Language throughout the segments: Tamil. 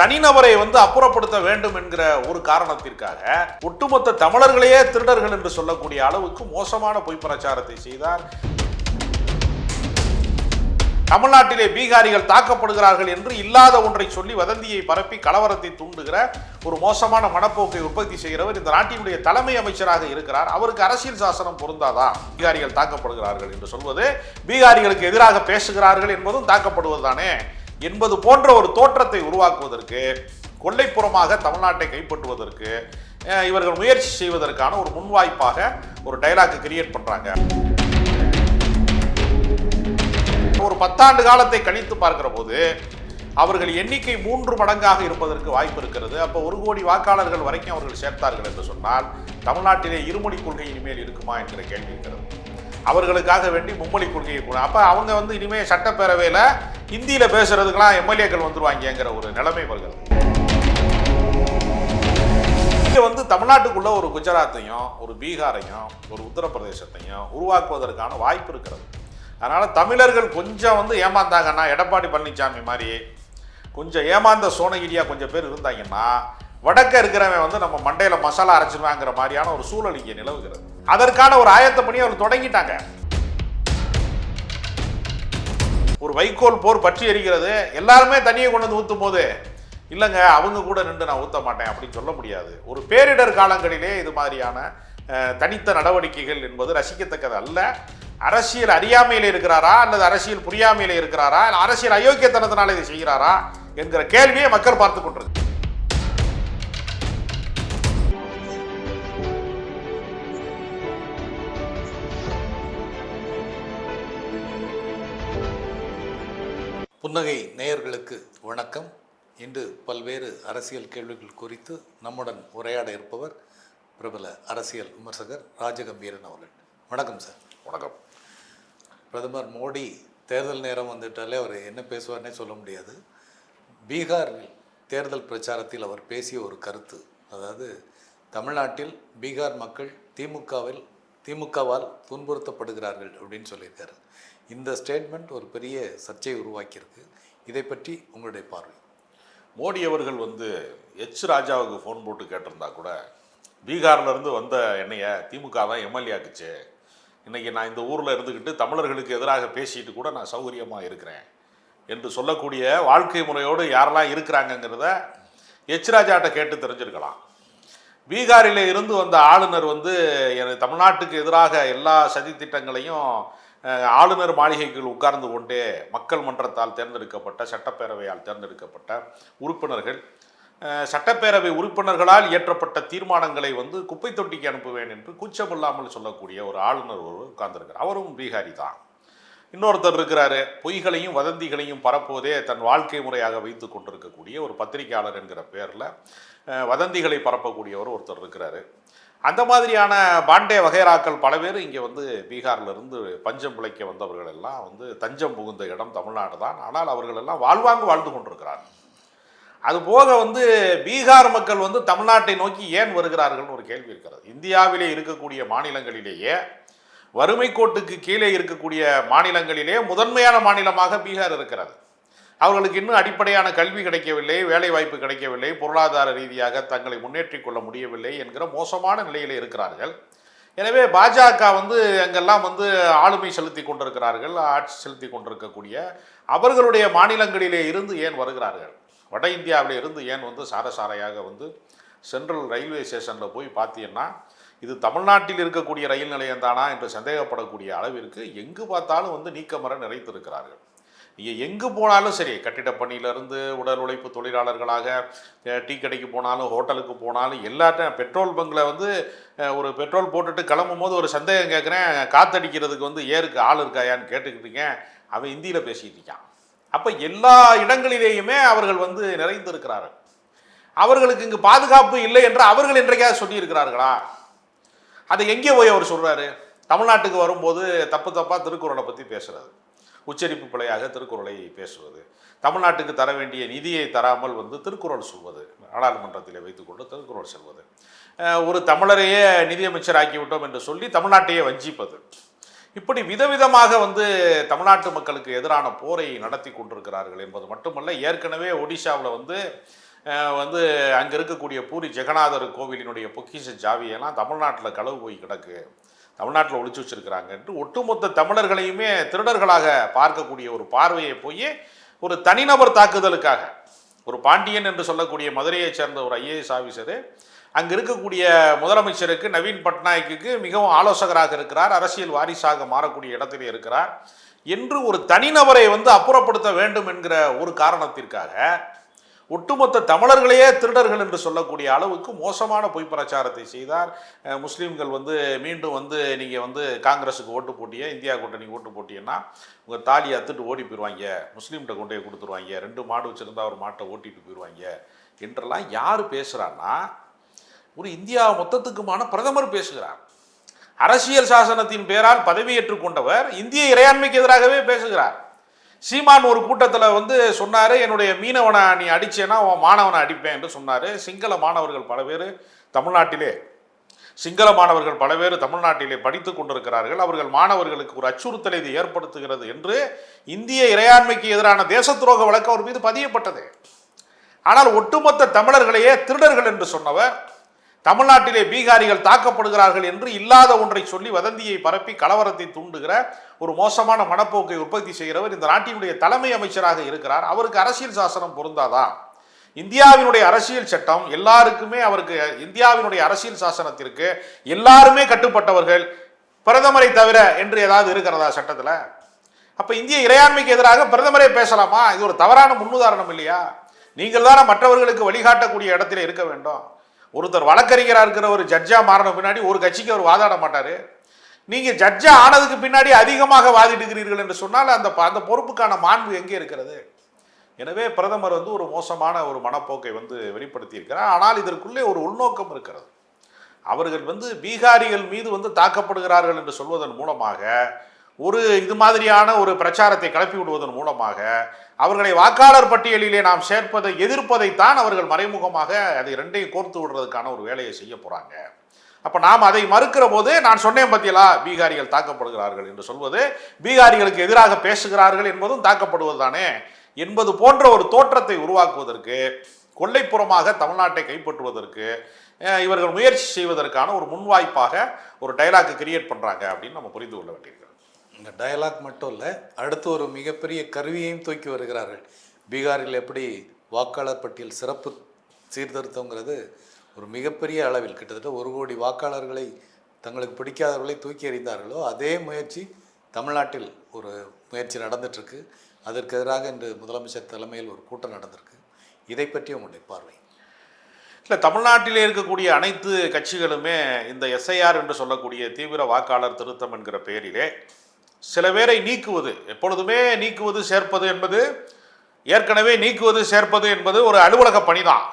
தனிநபரை வந்து அப்புறப்படுத்த வேண்டும் என்கிற ஒரு காரணத்திற்காக ஒட்டுமொத்த தமிழர்களையே திருடர்கள் என்று சொல்லக்கூடிய அளவுக்கு மோசமான பொய் பிரச்சாரத்தை செய்தார். தமிழ்நாட்டிலே பீகாரிகள் தாக்கப்படுகிறார்கள் என்று இல்லாத ஒன்றை சொல்லி வதந்தியை பரப்பி கலவரத்தை தூண்டுகிற ஒரு மோசமான மனப்போக்கை உற்பத்தி செய்கிறவர் இந்த நாட்டினுடைய தலைமை அமைச்சராக இருக்கிறார். அவருக்கு அரசியல் சாசனம் பொருந்தாதா? பீகாரிகள் தாக்கப்படுகிறார்கள் என்று சொல்வது பீகாரிகளுக்கு எதிராக பேசுகிறார்கள் என்பதும் தாக்கப்படுவதுதானே? என்பது போன்ற ஒரு தோற்றத்தை உருவாக்குவதற்கு கொள்ளைப்புறமாக தமிழ்நாட்டை கைப்பற்றுவதற்கு இவர்கள் முயற்சி செய்வதற்கான ஒரு முன்வாய்ப்பாக ஒரு டைலாக் கிரியேட் பண்றாங்க. ஒரு பத்தாண்டு காலத்தை கணித்து பார்க்கிற போது அவர்கள் எண்ணிக்கை மூன்று மடங்காக இருப்பதற்கு வாய்ப்பு இருக்கிறது. அப்போ ஒரு கோடி வாக்காளர்கள் வரைக்கும் அவர்கள் சேர்த்தார்கள் என்று சொன்னால் தமிழ்நாட்டிலே இருமொழி கொள்கை இனிமேல் இருக்குமா என்கிற கேள்வி இருக்கிறது. அவர்களுக்காக வேண்டி மும்மொழி கொள்கையை கூட. அப்போ அவங்க வந்து இனிமேல் சட்டப்பேரவையில் ஹிந்தியில் பேசுறதுக்கெல்லாம் எம்எல்ஏக்கள் வந்துருவாங்கங்கிற ஒரு நிலைமை வருகிறது இங்கே வந்து தமிழ்நாட்டுக்குள்ள ஒரு குஜராத்தையும் ஒரு பீகாரையும் ஒரு உத்தரப்பிரதேசத்தையும் உருவாக்குவதற்கான வாய்ப்பு இருக்கிறது. அதனால் தமிழர்கள் கொஞ்சம் வந்து ஏமாந்தாங்கன்னா எடப்பாடி பழனிசாமி மாதிரி கொஞ்சம் ஏமாந்த சோனகிரியா கொஞ்சம் பேர் இருந்தாங்கன்னா வடக்க இருக்கிறவன் வந்து நம்ம மண்டையில் மசாலா அரைச்சிருவாங்கிற மாதிரியான ஒரு சூழல் இங்கே நிலவுகிறது. அதற்கான ஒரு ஆயத்த பண்ணி அவர் தொடங்கிட்டாங்க. ஒரு வைக்கோல் போர் பற்றி எரிகிறது. எல்லாருமே தண்ணியை கொண்டு வந்து ஊற்றும் போது இல்லைங்க அவங்க கூட நின்று நான் ஊற்ற மாட்டேன் அப்படின்னு சொல்ல முடியாது. ஒரு பேரிடர் காலங்களிலே இது மாதிரியான தனித்த நடவடிக்கைகள் என்பது ரசிக்கத்தக்கது அல்ல. அரசியல் அறியாமையில் இருக்கிறாரா? அல்லது அரசியல் புரியாமையில் இருக்கிறாரா? அரசியல் அயோக்கியத்தனத்தினால இதை செய்கிறாரா? என்கிற கேள்வியை மக்கள் பார்த்து கொண்டிருக்கு புன்னகை நேயர்களுக்கு வணக்கம். இன்று பல்வேறு அரசியல் கேள்விகள் குறித்து நம்முடன் உரையாட இருப்பவர் பிரபல அரசியல் விமர்சகர் ராஜகம்பீரன் அவர்கள். வணக்கம் சார். வணக்கம். பிரதமர் மோடி தேர்தல் நேரம் வந்துட்டாலே அவர் என்ன பேசுவார்னே சொல்ல முடியாது. பீகாரில் தேர்தல் பிரச்சாரத்தில் அவர் பேசிய ஒரு கருத்து அதாவது தமிழ்நாட்டில் பீகார் மக்கள் திமுகவில் திமுகவால் துன்புறுத்தப்படுகிறார்கள் அப்படின்னு சொல்லியிருக்காரு. இந்த ஸ்டேட்மெண்ட் ஒரு பெரிய சர்ச்சையை உருவாக்கியிருக்கு. இதை பற்றி உங்களுடைய பார்வை. மோடி அவர்கள் வந்து எச் ராஜாவுக்கு ஃபோன் போட்டு கேட்டிருந்தா கூட பீகார்லேருந்து வந்த என்னைய திமுக தான் எம்எல்ஏ ஆக்குச்சு. இன்றைக்கி நான் இந்த ஊரில் இருந்துக்கிட்டு தமிழர்களுக்கு எதிராக பேசிட்டு கூட நான் சௌகரியமாக இருக்கிறேன் என்று சொல்லக்கூடிய வாழ்க்கை முறையோடு யாரெல்லாம் இருக்கிறாங்கங்கிறத எச் ராஜாட்ட கேட்டு தெரிஞ்சிருக்கலாம். பீகாரில் இருந்து வந்த ஆளுநர் வந்து எனக்கு தமிழ்நாட்டுக்கு எதிராக எல்லா சதி திட்டங்களையும் ஆளுநர் மாளிகைகள் உட்கார்ந்து கொண்டே மக்கள் மன்றத்தால் தேர்ந்தெடுக்கப்பட்ட சட்டப்பேரவையால் தேர்ந்தெடுக்கப்பட்ட உறுப்பினர்கள் சட்டப்பேரவை உறுப்பினர்களால் இயற்றப்பட்ட தீர்மானங்களை வந்து குப்பை தொட்டிக்கு அனுப்புவேன் என்று கூச்சமில்லாமல் சொல்லக்கூடிய ஒரு ஆளுநர் ஒரு உட்கார்ந்திருக்கிறார். அவரும் பீகாரி தான். இன்னொருத்தர் இருக்கிறாரு. பொய்களையும் வதந்திகளையும் பரப்புவதே தன் வாழ்க்கை முறையாக வைத்து கொண்டிருக்கக்கூடிய ஒரு பத்திரிகையாளர் என்கிற பேரில் வதந்திகளை பரப்பக்கூடியவர் ஒருத்தர் இருக்கிறாரு. அந்த மாதிரியான பாண்டே வகைராக்கள் பல பேர் இங்கே வந்து பீகார்லேருந்து பஞ்சம் பிழைக்க வந்தவர்கள் எல்லாம் வந்து தஞ்சம் புகுந்த இடம் தமிழ்நாடு தான். ஆனால் அவர்கள் எல்லாம் வாழ்வாங்கு வாழ்ந்து கொண்டிருக்கிறார் அது போக வந்து பீகார் மக்கள் வந்து தமிழ்நாட்டை நோக்கி ஏன் வருகிறார்கள்னு ஒரு கேள்வி இருக்கிறது. இந்தியாவிலே இருக்கக்கூடிய மாநிலங்களிலேயே வறுமை கோட்டுக்கு கீழே இருக்கக்கூடிய மாநிலங்களிலே முதன்மையான மாநிலமாக பீகார் இருக்கிறது. அவர்களுக்கு இன்னும் அடிப்படையான கல்வி கிடைக்கவில்லை வேலை வாய்ப்பு கிடைக்கவில்லை பொருளாதார ரீதியாக தங்களை முன்னேற்றிக் கொள்ள முடியவில்லை என்கிற மோசமான நிலையில் இருக்கிறார்கள். எனவே பாஜக வந்து அங்கெல்லாம் வந்து ஆளுமை செலுத்தி கொண்டிருக்கிறார்கள் ஆட்சி செலுத்தி கொண்டிருக்கக்கூடிய அவர்களுடைய மாநிலங்களிலே இருந்து ஏன் வருகிறார்கள்? வட இந்தியாவில் இருந்து ஏன் வந்து சாரசாரையாக வந்து சென்ட்ரல் ரயில்வே ஸ்டேஷனில் போய் பார்த்தீங்கன்னா இது தமிழ்நாட்டில் இருக்கக்கூடிய ரயில் நிலையம் தானா என்று சந்தேகப்படக்கூடிய அளவிற்கு எங்கு பார்த்தாலும் வந்து நீக்கமர நிறைத்திருக்கிறார்கள். நீங்கள் எங்கு போனாலும் சரி கட்டிட பணியிலிருந்து உடல் உழைப்பு தொழிலாளர்களாக டீ கடைக்கு போனாலும் ஹோட்டலுக்கு போனாலும் எல்லாத்தையும் பெட்ரோல் பங்கில் வந்து ஒரு பெட்ரோல் போட்டுட்டு கிளம்பும் போது ஒரு சந்தேகம் கேட்குறேன் காத்தடிக்கிறதுக்கு வந்து ஏருக்கு ஆள் இருக்காயான்னு கேட்டுக்கிட்டீங்க. அவன் ஹிந்தியில் பேசிகிட்டு இருக்கான். அப்போ எல்லா இடங்களிலேயுமே அவர்கள் வந்து நிறைந்திருக்கிறார்கள். அவர்களுக்கு இங்கு பாதுகாப்பு இல்லை என்று அவர்கள் என்றைக்காவது சொல்லியிருக்கிறார்களா? அதை எங்கே போய் அவர் சொல்கிறாரு தமிழ்நாட்டுக்கு வரும்போது தப்பு தப்பாக திருக்குறளை பற்றி பேசுகிறது உச்சரிப்பு பிழையாக திருக்குறளை பேசுவது. தமிழ்நாட்டுக்கு தர வேண்டிய நிதியை தராமல் வந்து திருக்குறள் சொல்வது. நாடாளுமன்றத்தில் வைத்துக்கொண்டு திருக்குறள் சொல்வது. ஒரு தமிழரையே நிதியமைச்சர் என்று சொல்லி தமிழ்நாட்டையே வஞ்சிப்பது. இப்படி விதவிதமாக வந்து தமிழ்நாட்டு மக்களுக்கு எதிரான போரை நடத்தி கொண்டிருக்கிறார்கள் என்பது மட்டுமல்ல ஏற்கனவே ஒடிஷாவில் வந்து வந்து அங்கே இருக்கக்கூடிய பூரி ஜெகநாதர் கோவிலினுடைய பொக்கிஷ ஜாவியெல்லாம் தமிழ்நாட்டில் களவு போய் கிடக்கு. தமிழ்நாட்டில் ஒழிச்சு வச்சிருக்கிறாங்க என்று ஒட்டுமொத்த தமிழர்களையுமே திருடர்களாக பார்க்கக்கூடிய ஒரு பார்வையை போய் ஒரு தனிநபர் தாக்குதலுக்காக ஒரு பாண்டியன் என்று சொல்லக்கூடிய மதுரையைச் சேர்ந்த ஒரு ஐஏஎஸ் ஆஃபீஸர் அங்கே இருக்கக்கூடிய முதலமைச்சருக்கு நவீன் பட்நாயக்கு மிகவும் ஆலோசகராக இருக்கிறார் அரசியல் வாரிசாக மாறக்கூடிய இடத்திலே இருக்கிறார். என்று ஒரு தனிநபரை வந்து அப்புறப்படுத்த வேண்டும் என்கிற ஒரு காரணத்திற்காக ஒட்டுமொத்த தமிழர்களையே திருடர்கள் என்று சொல்லக்கூடிய அளவுக்கு மோசமான பொய் பிரச்சாரத்தை செய்தார். முஸ்லீம்கள் வந்து மீண்டும் வந்து நீங்கள் வந்து காங்கிரஸுக்கு ஓட்டு போட்டிய இந்தியா கூட்டணி ஓட்டு போட்டியன்னா உங்கள் தாலியை அத்துட்டு ஓடி போயிடுவாங்க முஸ்லீம்கிட்ட கொண்டு போய் கொடுத்துருவாங்க. ரெண்டு மாடு வச்சுருந்தா ஒரு மாட்டை ஓட்டிட்டு போயிடுவாங்க என்றெல்லாம் யார் பேசுகிறான்னா ஒரு இந்தியா மொத்தத்துக்குமான பிரதமர் பேசுகிறார். அரசியல் சாசனத்தின் பெயரால் பதவியேற்றுக் கொண்டவர் இந்திய இறையாண்மைக்கு எதிராகவே பேசுகிறார். சீமான் ஒரு கூட்டத்தில் வந்து சொன்னார் என்னுடைய மீனவனை நீ அடித்தேன்னா உன் மாணவனை அடிப்பேன் என்று சொன்னார். சிங்கள மாணவர்கள் பல பேர் தமிழ்நாட்டிலே சிங்கள மாணவர்கள் பல பேர் தமிழ்நாட்டிலே படித்து கொண்டிருக்கிறார்கள். அவர்கள் மாணவர்களுக்கு ஒரு அச்சுறுத்தலை இது ஏற்படுத்துகிறது என்று இந்திய இறையாண்மைக்கு எதிரான தேச துரோக வழக்கு அவர் மீது பதியப்பட்டது. ஆனால் ஒட்டுமொத்த தமிழர்களையே திருடர்கள் என்று சொன்னவர் தமிழ்நாட்டிலே பீகாரிகள் தாக்கப்படுகிறார்கள் என்று இல்லாத ஒன்றை சொல்லி வதந்தியை பரப்பி கலவரத்தை தூண்டுகிற ஒரு மோசமான மனப்போக்கை உற்பத்தி செய்கிறவர் இந்த நாட்டினுடைய தலைமை அமைச்சராக இருக்கிறார். அவருக்கு அரசியல் சாசனம் பொருந்தாதா? இந்தியாவினுடைய அரசியல் சட்டம் எல்லாருக்குமே அவருக்கு இந்தியாவினுடைய அரசியல் சாசனத்திற்கு எல்லாருமே கட்டுப்பட்டவர்கள் பிரதமரை தவிர என்று ஏதாவது இருக்கிறதா சட்டத்தில்? அப்போ இந்திய இறையாண்மைக்கு எதிராக பிரதமரே பேசலாமா? இது ஒரு தவறான முன்னுதாரணம் இல்லையா? நீங்கள் தானே மற்றவர்களுக்கு வழிகாட்டக்கூடிய இடத்துல இருக்க வேண்டும். ஒருத்தர் வழக்கறிஞராக இருக்கிற ஒரு ஜட்ஜா மாறின பின்னாடி ஒரு கட்சிக்கு அவர் வாதாட மாட்டார். நீங்கள் ஜட்ஜா ஆனதுக்கு பின்னாடி அதிகமாக வாதிடுகிறீர்கள் என்று சொன்னால் அந்த ப- அந்த பொறுப்புக்கான மாண்பு எங்கே இருக்கிறது? எனவே பிரதமர் வந்து ஒரு மோசமான ஒரு மனப்போக்கை வந்து வெளிப்படுத்தியிருக்கிறார். ஆனால் இதற்குள்ளே ஒரு உள்நோக்கம் இருக்கிறது. அவர்கள் வந்து பீகாரிகள் மீது வந்து தாக்கப்படுகிறார்கள் என்று சொல்வதன் மூலமாக ஒரு இது மாதிரியான ஒரு பிரச்சாரத்தை கிளப்பி விடுவதன் மூலமாக அவர்களை வாக்காளர் பட்டியலிலே நாம் சேர்ப்பதை எதிர்ப்பதைத்தான் அவர்கள் மறைமுகமாக அதை ரெண்டையும் கோர்த்து விடுறதுக்கான ஒரு வேலையை செய்ய போறாங்க. அப்ப நாம் அதை மறுக்கிற போது நான் சொன்னேன் பத்தியலா பீகாரிகள் தாக்கப்படுகிறார்கள் என்று சொல்வது பீகாரிகளுக்கு எதிராக பேசுகிறார்கள் என்பதும் தாக்கப்படுவது தானே. என்பது போன்ற ஒரு தோற்றத்தை உருவாக்குவதற்கு கொள்ளைப்புறமாக தமிழ்நாட்டை கைப்பற்றுவதற்கு இவர்கள் முயற்சி செய்வதற்கான ஒரு முன்வாய்ப்பாக ஒரு டைலாக் கிரியேட் பண்றாங்க அப்படின்னு நம்ம புரிந்து கொள்ள வேண்டியிருக்கிறோம் இந்த டயலாக் மட்டும் இல்லை அடுத்து ஒரு மிகப்பெரிய கருவியையும் தூக்கி வருகிறார்கள். பீகாரில் எப்படி வாக்காளர் பட்டியல் சிறப்பு சீர்திருத்தங்கிறது ஒரு மிகப்பெரிய அளவில் கிட்டத்தட்ட ஒரு கோடி வாக்காளர்களை தங்களுக்கு பிடிக்காதவர்களை தூக்கி எறிந்தார்களோ அதே முயற்சி தமிழ்நாட்டில் ஒரு முயற்சி நடந்துட்டுருக்கு. அதற்கு எதிராக இன்று முதலமைச்சர் தலைமையில் ஒரு கூட்டம் நடந்திருக்கு. இதை பற்றி உங்களுடைய பார்வை. இல்லை தமிழ்நாட்டிலே இருக்கக்கூடிய அனைத்து கட்சிகளுமே இந்த எஸ்ஐஆர் என்று சொல்லக்கூடிய தீவிர வாக்காளர் திருத்தம் என்கிற பெயரிலே சில பேரை நீக்குவது எப்பொழுதுமே நீக்குவது சேர்ப்பது என்பது ஏற்கனவே நீக்குவது சேர்ப்பது என்பது ஒரு அலுவலக பணிதான்.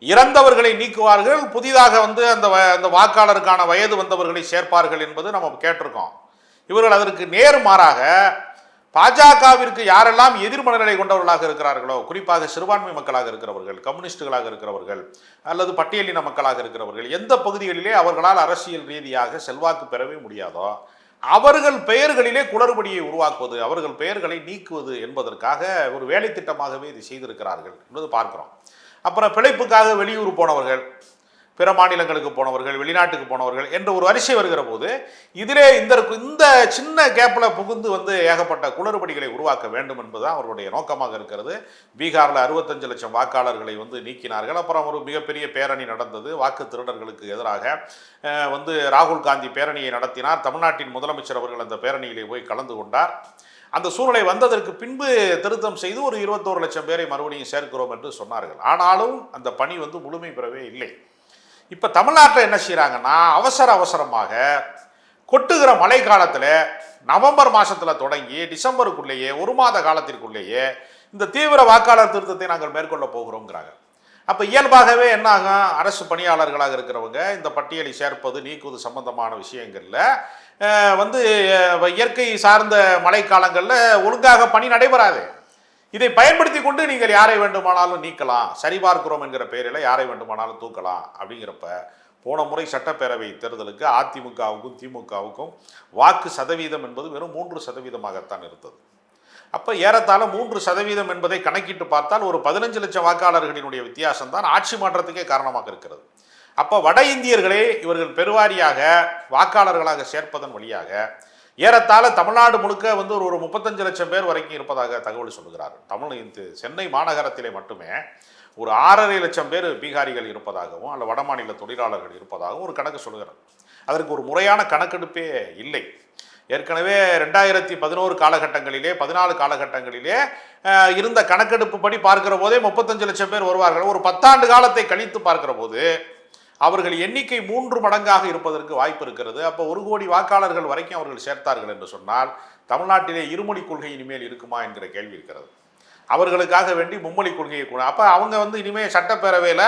இறந்தவர்களை நீக்குவார்கள் புதிதாக வந்து அந்த வ- அந்த வாக்காளருக்கான வயது வந்தவர்களை சேர்ப்பார்கள் என்பது நம்ம கேட்டிருக்கோம். இவர்கள் அதற்கு நேர்மாறாக பாஜகவிற்கு யாரெல்லாம் எதிர்மனநிலை கொண்டவர்களாக இருக்கிறார்களோ குறிப்பாக சிறுபான்மை மக்களாக இருக்கிறவர்கள் கம்யூனிஸ்டுகளாக இருக்கிறவர்கள் அல்லது பட்டியலின மக்களாக இருக்கிறவர்கள் எந்த பகுதிகளிலே அவர்களால் அரசியல் ரீதியாக செல்வாக்கு பெறவே முடியாதோ அவர்கள் பெயர்களிலே குளறுபடியை உருவாக்குவது அவர்கள் பெயர்களை நீக்குவது என்பதற்காக ஒரு வேலை திட்டமாகவே இதை செய்திருக்கிறார்கள் என்பது பார்க்கிறோம். அப்புறம் பிழைப்புக்காக வெளியூர் போனவர்கள் பிற மாநிலங்களுக்கு போனவர்கள் வெளிநாட்டுக்கு போனவர்கள் என்ற ஒரு வரிசை வருகிற போது இதிலே இந்த இந்த சின்ன கேப்பில் புகுந்து வந்து ஏகப்பட்ட குளறுபடிகளை உருவாக்க வேண்டும் என்பதுதான் அவருடைய நோக்கமாக இருக்கிறது. பீகாரில் அறுபத்தஞ்சு லட்சம் வாக்காளர்களை வந்து நீக்கினார்கள். அப்புறம் ஒரு மிகப்பெரிய பேரணி நடந்தது. வாக்கு திருடர்களுக்கு எதிராக வந்து ராகுல் காந்தி பேரணியை நடத்தினார். தமிழ்நாட்டின் முதலமைச்சர் அவர்கள் அந்த பேரணியிலே போய் கலந்து கொண்டார். அந்த சூழ்நிலை வந்ததற்கு பின்பு திருத்தம் செய்து ஒரு இருபத்தோரு லட்சம் பேரை மறுபடியும் சேர்க்கிறோம் என்று சொன்னார்கள். ஆனாலும் அந்த பணி வந்து முழுமை பெறவே இல்லை. இப்போ தமிழ்நாட்டில் என்ன செய்கிறாங்கன்னா அவசர அவசரமாக கொட்டுகிற மழை காலத்தில் நவம்பர் மாதத்தில் தொடங்கி டிசம்பருக்குள்ளேயே ஒரு மாத காலத்திற்குள்ளேயே இந்த தீவிர வாக்காளர் திருத்தத்தை நாங்கள் மேற்கொள்ள போகிறோங்கிறாங்க. அப்போ இயல்பாகவே என்ன ஆகும்? அரசு பணியாளர்களாக இருக்கிறவங்க இந்த பட்டியலை சேர்ப்பது நீக்குவது சம்பந்தமான விஷயங்களில் வந்து இயற்கை சார்ந்த மழைக்காலங்களில் ஒழுங்காக பணி நடைபெறாது. இதை பயன்படுத்தி கொண்டு நீங்கள் யாரை வேண்டுமானாலும் நீக்கலாம். சரிபார்க்கிறோம் என்கிற பெயரில் யாரை வேண்டுமானாலும் தூக்கலாம். அப்படிங்கிறப்ப போன முறை சட்டப்பேரவை தேர்தலுக்கு அதிமுகவுக்கும் திமுகவுக்கும் வாக்கு சதவீதம் என்பது வெறும் மூன்று சதவீதமாகத்தான் இருந்தது. அப்போ ஏறத்தாழ மூன்று சதவீதம் என்பதை கணக்கிட்டு பார்த்தால் ஒரு பதினஞ்சு லட்சம் வாக்காளர்களினுடைய வித்தியாசம் தான் ஆட்சி மாற்றத்துக்கே காரணமாக இருக்கிறது. அப்போ வட இந்தியர்களே இவர்கள் பெருவாரியாக வாக்காளர்களாக சேர்ப்பதன் வழியாக ஏறத்தாழ தமிழ்நாடு முழுக்க வந்து ஒரு ஒரு முப்பத்தஞ்சு லட்சம் பேர் வரைக்கும் இருப்பதாக தகவல் சொல்லுகிறார். தமிழ் இந்த சென்னை மாநகரத்திலே மட்டுமே ஒரு ஆறரை லட்சம் பேர் பீகாரிகள் இருப்பதாகவும் அல்ல வடமாநில தொழிலாளர்கள் இருப்பதாகவும் ஒரு கணக்கு சொல்லுகிறார். அதற்கு ஒரு முறையான கணக்கெடுப்பே இல்லை. ஏற்கனவே ரெண்டாயிரத்தி பதினோரு காலகட்டங்களிலே பதினாலு காலகட்டங்களிலே இருந்த கணக்கெடுப்பு படி பார்க்கிற போதே முப்பத்தஞ்சு லட்சம் பேர் வருவார்கள். ஒரு பத்தாண்டு காலத்தை கழித்து பார்க்கிற போது அவர்கள் எண்ணிக்கை மூன்று மடங்காக இருப்பதற்கு வாய்ப்பு இருக்கிறது. அப்போ ஒரு கோடி வாக்காளர்கள் வரைக்கும் அவர்கள் சேர்த்தார்கள் என்று சொன்னால் தமிழ்நாட்டிலே இருமொழி கொள்கை இனிமேல் இருக்குமா என்கிற கேள்வி இருக்கிறது. அவர்களுக்காக வேண்டி மும்மொழி கொள்கையை கூட அப்போ அவங்க வந்து இனிமேல் சட்டப்பேரவையில்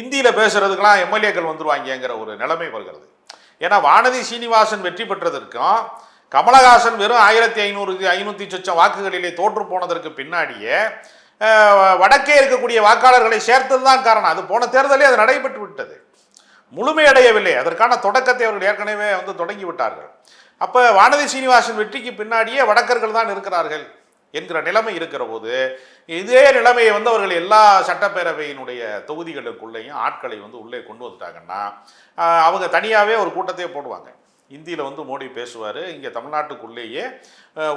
இந்தியில் பேசுகிறதுக்கெல்லாம் எம்எல்ஏக்கள் வந்துருவாங்கங்கிற ஒரு நிலைமை வருகிறது. ஏன்னா வானதி சீனிவாசன் வெற்றி பெற்றதற்கும் கமலஹாசன் வெறும் ஆயிரத்தி ஐநூறு ஐநூற்றி சொச்சம் வாக்குகளிலே தோற்று போனதற்கு பின்னாடியே வடக்கே இருக்கக்கூடிய வாக்காளர்களை சேர்த்தது தான் காரணம். அது போன தேர்தலே அது நடைபெற்று விட்டது. முழுமையடையவில்லை. அதற்கான தொடக்கத்தை அவர்கள் ஏற்கனவே வந்து தொடங்கி விட்டார்கள் அப்போ வானதி சீனிவாசன் வெற்றிக்கு பின்னாடியே வடக்கர்கள் தான் இருக்கிறார்கள் என்கிற நிலைமை இருக்கிற போது இதே நிலைமையை வந்து அவர்கள் எல்லா சட்டப்பேரவையினுடைய தொகுதிகளுக்குள்ளேயும் ஆட்களை வந்து உள்ளே கொண்டு வந்துட்டாங்கன்னா அவங்க தனியாகவே ஒரு கூட்டத்தையே போடுவாங்க. இந்தியில் வந்து மோடி பேசுவார் இங்கே தமிழ்நாட்டுக்குள்ளேயே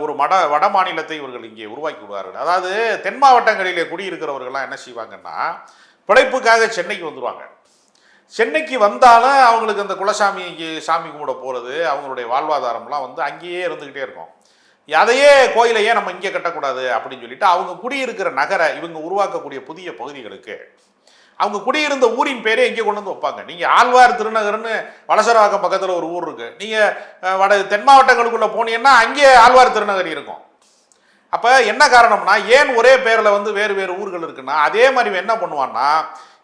ஒரு மட வட மாநிலத்தை இவர்கள் இங்கே உருவாக்கி விடுவார்கள். அதாவது தென் மாவட்டங்களிலே குடியிருக்கிறவர்கள்லாம் என்ன செய்வாங்கன்னா பிழைப்புக்காக சென்னைக்கு வந்துடுவாங்க சென்னைக்கு வந்தாலும் அவங்களுக்கு அந்த குலசாமிக்கு சாமி கும்பிட போகிறது அவங்களுடைய வாழ்வாதாரம்லாம் வந்து அங்கேயே இருந்துக்கிட்டே இருக்கும். அதையே கோயிலையே நம்ம இங்கே கட்டக்கூடாது அப்படின்னு சொல்லிட்டு அவங்க குடியிருக்கிற நகரை இவங்க உருவாக்கக்கூடிய புதிய பகுதிகளுக்கு அவங்க குடியிருந்த ஊரின் பேரே இங்கே கொண்டு வந்து வைப்பாங்க. நீங்கள் ஆழ்வார் திருநகர்னு வளசரவாக்கம் பக்கத்தில் ஒரு ஊர் இருக்குது நீங்கள் வட தென் மாவட்டங்களுக்குள்ளே போனீங்கன்னா அங்கேயே ஆழ்வார் திருநகர் இருக்கும். அப்போ என்ன காரணம்னா ஏன் ஒரே பேரில் வந்து வேறு வேறு ஊர்கள் இருக்குன்னா அதே மாதிரி என்ன பண்ணுவான்னா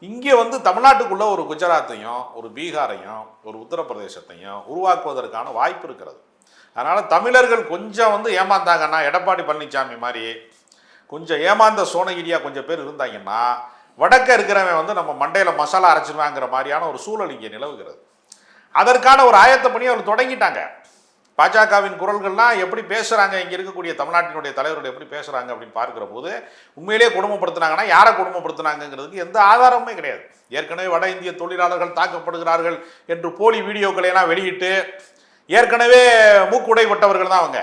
இங்கே வந்து தமிழ்நாட்டுக்குள்ள ஒரு குஜராத்தையும் ஒரு பீகாரையும் ஒரு உத்தரப்பிரதேசத்தையும் உருவாக்குவதற்கான வாய்ப்பு இருக்கிறது. அதனால் தமிழர்கள் கொஞ்சம் வந்து ஏமாந்தாங்கன்னா எடப்பாடி பழனிசாமி மாதிரி கொஞ்சம் ஏமாந்த சோனகிரியா கொஞ்சம் பேர் இருந்தாங்கன்னா வடக்க இருக்கிறவன் வந்து நம்ம மண்டையில் மசாலா அரைச்சிருவாங்கிற மாதிரியான ஒரு சூழல் இங்கே நிலவுகிறது. அதற்கான ஒரு ஆயத்த பணி அவர் தொடங்கிட்டாங்க. பாஜகவின் குரல்கள்லாம் எப்படி பேசுகிறாங்க இங்கே இருக்கக்கூடிய தமிழ்நாட்டினுடைய தலைவர்கள் எப்படி பேசுகிறாங்க அப்படின்னு பார்க்குற போது உண்மையிலேயே குடும்பப்படுத்துனாங்கன்னா யாரை குடும்பப்படுத்தினாங்கிறதுக்கு எந்த ஆதாரமுமே கிடையாது. ஏற்கனவே வட இந்திய தொழிலாளர்கள் தாக்கப்படுகிறார்கள் என்று போலி வீடியோக்களை எல்லாம் வெளியிட்டு ஏற்கனவே மூக்குடைப்பட்டவர்கள் தான் அவங்க.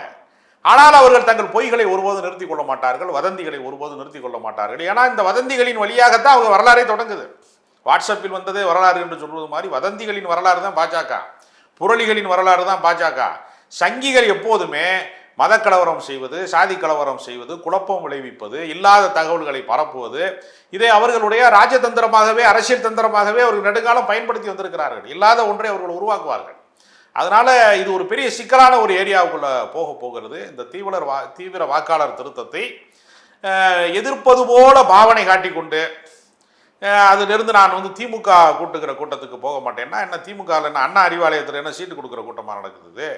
ஆனால் அவர்கள் தங்கள் பொய்களை ஒருபோதும் நிறுத்திக் கொள்ள மாட்டார்கள் வதந்திகளை ஒருபோதும் நிறுத்திக் கொள்ள மாட்டார்கள். ஏன்னா இந்த வதந்திகளின் வழியாகத்தான் அவங்க வரலாறே தொடங்குது. வாட்ஸ்அப்பில் வந்ததே வரலாறு என்று சொல்வது மாதிரி வதந்திகளின் வரலாறு தான் பாஜக. புரளிகளின் வரலாறு தான் பாஜக. சங்கிகள் எப்போதுமே மதக்கலவரம் செய்வது சாதி கலவரம் செய்வது குழப்பம் விளைவிப்பது இல்லாத தகவல்களை பரப்புவது இதை அவர்களுடைய ராஜதந்திரமாகவே அரசியல் தந்திரமாகவே அவர்கள் நெடுங்காலம் பயன்படுத்தி வந்திருக்கிறார்கள். இல்லாத ஒன்றை அவர்கள் உருவாக்குவார்கள். அதனால இது ஒரு பெரிய சிக்கலான ஒரு ஏரியாவுக்குள்ள போக போகிறது. இந்த தீவிர வா தீவிர வாக்காளர் திருத்தத்தை எதிர்ப்பது போல பாவனை காட்டிக்கொண்டு அதிலிருந்து நான் வந்து திமுக கூட்டுகிற கூட்டத்துக்கு போக மாட்டேன்னா என்ன திமுகவில் என்ன அண்ணா அறிவாலயத்தில் என்ன சீட்டு கொடுக்குற கூட்டமாக நடக்குது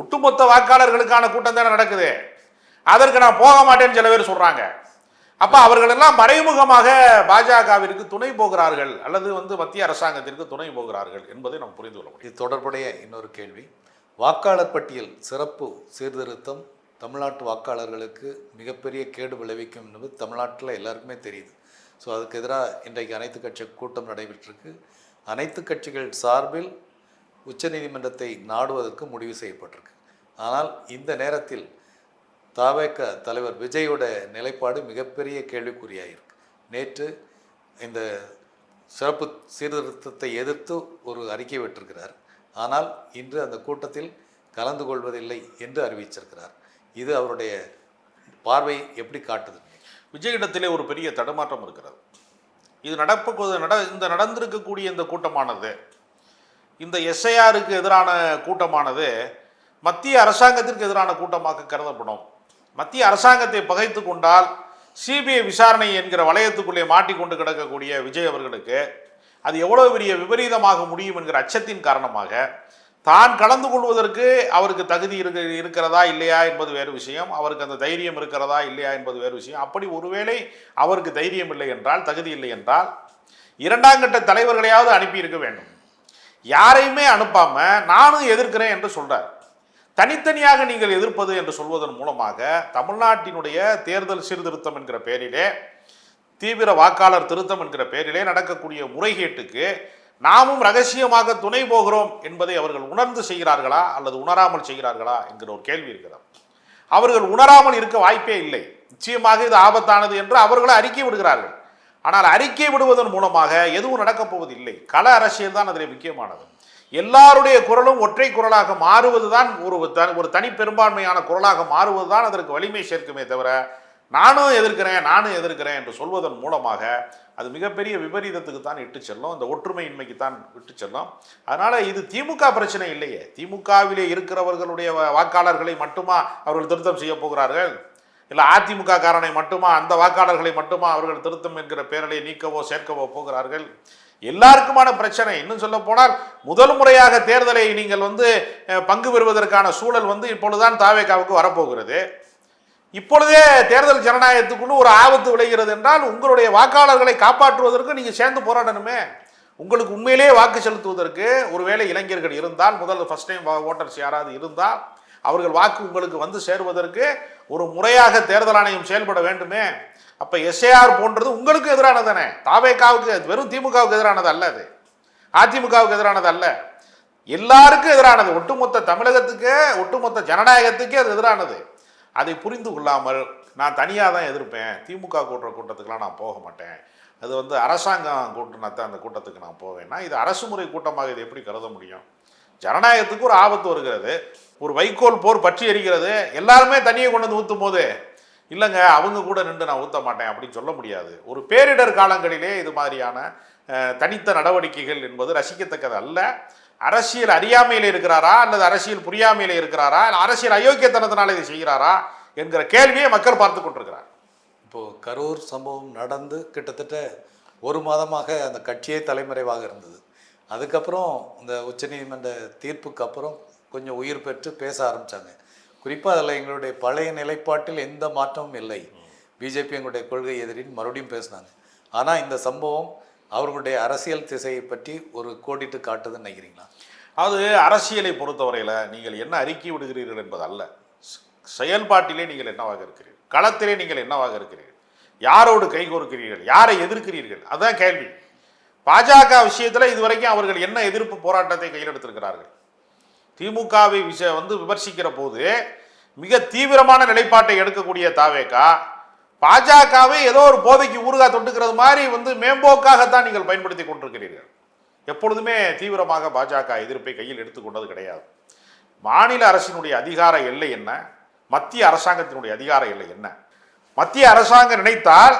ஒட்டுமொத்த வாக்காளர்களுக்கான கூட்டம் தானே நடக்குது. அதற்கு நான் போக மாட்டேன்னு சில பேர் சொல்றாங்க. அப்ப அவர்கள் எல்லாம் மறைமுகமாக பாஜகவிற்கு துணை போகிறார்கள் அல்லது வந்து மத்திய அரசாங்கத்திற்கு துணை போகிறார்கள் என்பதை நாம் புரிந்து கொள்ள முடியும். இது தொடர்புடைய இன்னொரு கேள்வி வாக்காளர் பட்டியல் சிறப்பு சீர்திருத்தம் தமிழ்நாட்டு வாக்காளர்களுக்கு மிகப்பெரிய கேடு விளைவிக்கும் என்பது தமிழ்நாட்டில் எல்லாருக்குமே தெரியுது. ஸோ அதுக்கு எதிராக இன்றைக்கு அனைத்து கட்சி கூட்டம் நடைபெற்றிருக்கு. அனைத்து கட்சிகள் சார்பில் உச்சநீதிமன்றத்தை நாடுவதற்கு முடிவு செய்யப்பட்டிருக்கு. ஆனால் இந்த நேரத்தில் தாவேக்க தலைவர் விஜயோட நிலைப்பாடு மிகப்பெரிய கேள்விக்குறியாயிருக்கு. நேற்று இந்த சிறப்பு சீர்திருத்தத்தை எதிர்த்து ஒரு அறிக்கை விட்டிருக்கிறார். ஆனால் இன்று அந்த கூட்டத்தில் கலந்து கொள்வதில்லை என்று அறிவிச்சிருக்கிறார். இது அவருடைய பார்வை எப்படி காட்டுது? விஜயிடத்திலே ஒரு பெரிய தடுமாற்றம் இருக்கிறது. இது நடப்பு நட இந்த நடந்திருக்கக்கூடிய இந்த கூட்டமானது இந்த எஸ்ஐஆருக்கு எதிரான கூட்டமானது மத்திய அரசாங்கத்திற்கு எதிரான கூட்டமாக கருதப்படும். மத்திய அரசாங்கத்தை பகைத்து கொண்டால் சிபிஐ விசாரணை என்கிற வளையத்துக்குள்ளே மாட்டிக்கொண்டு கிடக்கக்கூடிய விஜய் அவர்களுக்கு அது எவ்வளவு பெரிய விபரீதமாக முடியும் என்கிற அச்சத்தின் காரணமாக தான் கலந்து கொள்வதற்கு அவருக்கு தகுதி இருக்க இருக்கிறதா இல்லையா என்பது வேறு விஷயம். அவருக்கு அந்த தைரியம் இருக்கிறதா இல்லையா என்பது வேறு விஷயம். அப்படி ஒருவேளை அவருக்கு தைரியம் இல்லை என்றால் தகுதி இல்லை என்றால் இரண்டாம் கட்ட தலைவர்களையாவது அனுப்பி இருக்க வேண்டும். யாரையுமே அனுப்பாம நானும் எதிர்க்கிறேன் என்று சொல்றார். தனித்தனியாக நீங்கள் எதிர்ப்பது என்று சொல்வதன் மூலமாக தமிழ்நாட்டினுடைய தேர்தல் சீர்திருத்தம் என்கிற பெயரிலே தீவிர வாக்காளர் திருத்தம் என்கிற பெயரிலே நடக்கக்கூடிய முறைகேட்டுக்கு நாமும் ரகசியமாக துணை போகிறோம் என்பதை அவர்கள் உணர்ந்து செய்கிறார்களா அல்லது உணராமல் செய்கிறார்களா என்கிற ஒரு கேள்வி இருக்கிறது. அவர்கள் உணராமல் இருக்க வாய்ப்பே இல்லை. நிச்சயமாக இது ஆபத்தானது என்று அவர்களை அறிக்கை விடுகிறார்கள். ஆனால் அறிக்கை விடுவதன் மூலமாக எதுவும் நடக்கப் போவதில்லை. கள அரசியல் தான் அதில் முக்கியமானது. எல்லாருடைய குரலும் ஒற்றை குரலாக மாறுவதுதான் ஒரு த- ஒரு தனி பெரும்பான்மையான குரலாக மாறுவதுதான் அதற்கு வலிமை சேர்க்குமே தவிர நானும் எதிர்க்கிறேன் நானும் எதிர்க்கிறேன் என்று சொல்வதன் மூலமாக அது மிகப்பெரிய விபரீதத்துக்கு தான் இட்டு செல்லும். இந்த ஒற்றுமையின்மைக்கு தான் விட்டு செல்லும். அதனால் இது திமுக பிரச்சனை இல்லையே. திமுகவிலே இருக்கிறவர்களுடைய வாக்காளர்களை மட்டுமா அவர்கள் திருத்தம் செய்ய போகிறார்கள்? இல்லை அதிமுக காரனை மட்டுமா அந்த வாக்காளர்களை மட்டுமா அவர்கள் திருத்தம் என்கிற பேரலை நீக்கவோ சேர்க்கவோ போகிறார்கள்? எல்லாருக்குமான பிரச்சனை. இன்னும் சொல்ல போனால் முதல் முறையாக தேர்தலை நீங்கள் வந்து பங்கு பெறுவதற்கான சூழல் வந்து இப்பொழுதுதான் தாவேகாவுக்கு வரப்போகிறது. இப்பொழுதே தேர்தல் ஜனநாயகத்துக்குன்னு ஒரு ஆபத்து விளைகிறது என்றால் உங்களுடைய வாக்காளர்களை காப்பாற்றுவதற்கு நீங்கள் சேர்ந்து போராடணுமே. உங்களுக்கு உண்மையிலேயே வாக்கு செலுத்துவதற்கு ஒருவேளை இளைஞர்கள் இருந்தால் முதல் ஃபர்ஸ்ட் டைம் ஓட்டர்ஸ் யாராவது இருந்தால் அவர்கள் வாக்கு உங்களுக்கு வந்து சேருவதற்கு ஒரு முறையாக தேர்தல் ஆணையம் செயல்பட வேண்டுமே. அப்ப எஸ்ஏஆர் போன்றது உங்களுக்கு எதிரானது தானே தாவேகாவுக்கு வெறும் திமுகவுக்கு எதிரானது அல்ல அது. அதிமுகவுக்கு எதிரானது அல்ல. எல்லாருக்கும் எதிரானது. ஒட்டுமொத்த தமிழகத்துக்கு ஒட்டுமொத்த ஜனநாயகத்துக்கே அது எதிரானது. அதை புரிந்து கொள்ளாமல் நான் தனியாக தான் எதிர்ப்பேன். திமுக கூட்டுற கூட்டத்துக்கெலாம் நான் போக மாட்டேன். அது வந்து அரசாங்கம் கூட்டினா தான் அந்த கூட்டத்துக்கு நான் போவேன்னா இது அரசு முறை கூட்டமாக இது எப்படி கருத முடியும்? ஜனநாயகத்துக்கு ஒரு ஆபத்து வருகிறது. ஒரு வைக்கோல் போர் பற்றி எரிகிறது. எல்லாருமே தண்ணியை கொண்டு வந்து ஊற்றும் போது இல்லைங்க அவங்க கூட நின்று நான் ஊற்ற மாட்டேன் அப்படின்னு சொல்ல முடியாது. ஒரு பேரிடர் காலங்களிலே இது மாதிரியான தனித்த நடவடிக்கைகள் என்பது ரசிக்கத்தக்கது அல்ல. அரசியல் அறியாமையில் இருக்கிறாரா? அல்லது அரசியல் புரியாமையில் இருக்கிறாரா? அரசியல் அயோக்கியத்தனத்தினால இதை செய்கிறாரா? என்கிற கேள்வியை மக்கள் பார்த்து கொண்டிருக்கிறார். இப்போது கரூர் சம்பவம் நடந்து கிட்டத்தட்ட ஒரு மாதமாக அந்த கட்சியே தலைமறைவாக இருந்தது. அதுக்கப்புறம் இந்த உச்சநீதிமன்ற தீர்ப்புக்கு அப்புறம் கொஞ்சம் உயிர் பெற்று பேச ஆரம்பித்தாங்க குறிப்பாக அதில் எங்களுடைய பழைய நிலைப்பாட்டில் எந்த மாற்றமும் இல்லை. பிஜேபி எங்களுடைய கொள்கை எதிரின்னு மறுபடியும் பேசினாங்க. ஆனால் இந்த சம்பவம் அவர்களுடைய அரசியல் திசையை பற்றி ஒரு கோடிட்டு காட்டுதுன்னு நினைக்கிறீங்களா? அது அரசியலை பொறுத்தவரையில் நீங்கள் என்ன அறிக்கை விடுகிறீர்கள் என்பது அல்ல செயல்பாட்டிலே நீங்கள் என்னவாக இருக்கிறீர்கள்? களத்திலே நீங்கள் என்னவாக இருக்கிறீர்கள்? யாரோடு கைகோர்க்கிறீர்கள் யாரை எதிர்க்கிறீர்கள்? அதுதான் கேள்வி. பாஜக விஷயத்தில் இதுவரைக்கும் அவர்கள் என்ன எதிர்ப்பு போராட்டத்தை கையில் எடுத்திருக்கிறார்கள்? திமுகவை விஷ வந்து விமர்சிக்கிற போது மிக தீவிரமான நிலைப்பாட்டை எடுக்கக்கூடிய தாவேகா பாஜகவை ஏதோ ஒரு போதைக்கு ஊறுகாய் தொட்டுக்கிறது மாதிரி வந்து மேம்போக்காகத்தான் நீங்கள் பயன்படுத்தி கொண்டிருக்கிறீர்கள். எப்பொழுதுமே தீவிரமாக பாஜக எதிர்ப்பை கையில் எடுத்துக்கொண்டது கிடையாது. மாநில அரசினுடைய அதிகார எல்லை என்ன? மத்திய அரசாங்கத்தினுடைய அதிகார எல்லை என்ன? மத்திய அரசாங்கம் நினைத்தால்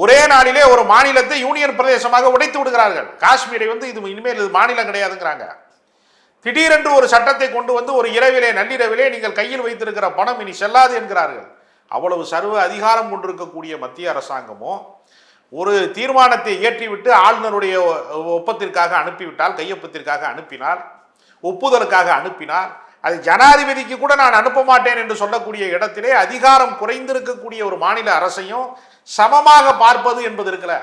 ஒரே நாளிலே ஒரு மாநிலத்தை யூனியன் பிரதேசமாக உடைத்து விடுகிறார்கள். காஷ்மீரை வந்து இது இனிமேல் இது மாநிலம் கிடையாதுங்கிறாங்க. திடீரென்று ஒரு சட்டத்தை கொண்டு வந்து ஒரு இரவிலே நள்ளிரவிலே நீங்கள் கையில் வைத்திருக்கிற பணம் இனி செல்லாது என்கிறார்கள். அவ்வளவு சர்வ அதிகாரம் கொண்டிருக்கக்கூடிய மத்திய அரசாங்கமோ ஒரு தீர்மானத்தை இயற்றிவிட்டு ஆளுநருடைய ஒப்பத்திற்காக அனுப்பிவிட்டால் கையொப்பத்திற்காக அனுப்பினால் ஒப்புதலுக்காக அனுப்பினால் அது ஜனாதிபதிக்கு கூட நான் அனுப்ப மாட்டேன் என்று சொல்லக்கூடிய இடத்திலே அதிகாரம் குறைந்திருக்கக்கூடிய ஒரு மாநில அரசையும் சமமாக பார்ப்பது என்பது இருக்கல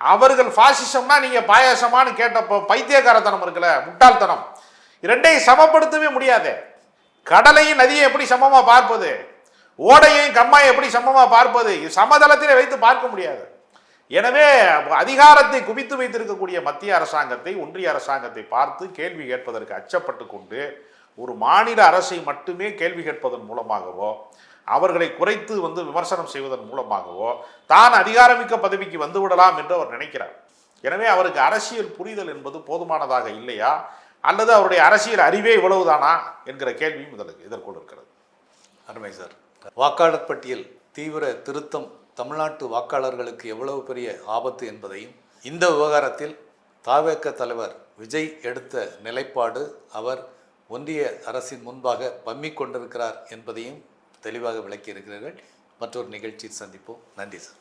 அவர்கள் பாசிசம்னா நீங்க பாயாசமான்னு கேட்டப்போ பைத்தியக்காரத்தனம் இருக்குல்ல முட்டாள்தனம். இரண்டையும் சமப்படுத்தவே முடியாது. கடலையும் நதியை எப்படி சமமா பார்ப்பது? ஓடையையும் கம்மாயை எப்படி சமமா பார்ப்பது? சமதளத்திலே வைத்து பார்க்க முடியாது. எனவே அதிகாரத்தை குவித்து வைத்திருக்கக்கூடிய மத்திய அரசாங்கத்தை ஒன்றிய அரசாங்கத்தை பார்த்து கேள்வி கேட்பதற்கு அச்சப்பட்டு கொண்டு ஒரு மாநில அரசை மட்டுமே கேள்வி கேட்பதன் மூலமாகவோ அவர்களை குறைத்து வந்து விமர்சனம் செய்வதன் மூலமாகவோ தான் அதிகாரமிக்க பதவிக்கு வந்துவிடலாம் என்று அவர் நினைக்கிறார். எனவே அவருக்கு அரசியல் புரிதல் என்பது போதுமானதாக இல்லையா? அல்லது அவருடைய அரசியல் அறிவே இவ்வளவுதானா என்கிற கேள்வியும் இதற்கு இதற்குள் இருக்கிறது. அருமை சார். வாக்காளர் பட்டியல் தீவிர திருத்தம் தமிழ்நாட்டு வாக்காளர்களுக்கு எவ்வளவு பெரிய ஆபத்து என்பதையும் இந்த விவகாரத்தில் தாவேக்க தலைவர் விஜய் எடுத்த நிலைப்பாடு அவர் ஒன்றிய அரசின் முன்பாக பம்மிக் கொண்டிருக்கிறார் என்பதையும் தெளிவாக விளக்கி இருக்கிறீர்கள் மற்றொரு நிகழ்ச்சியில் சந்திப்போம். நன்றி சார்.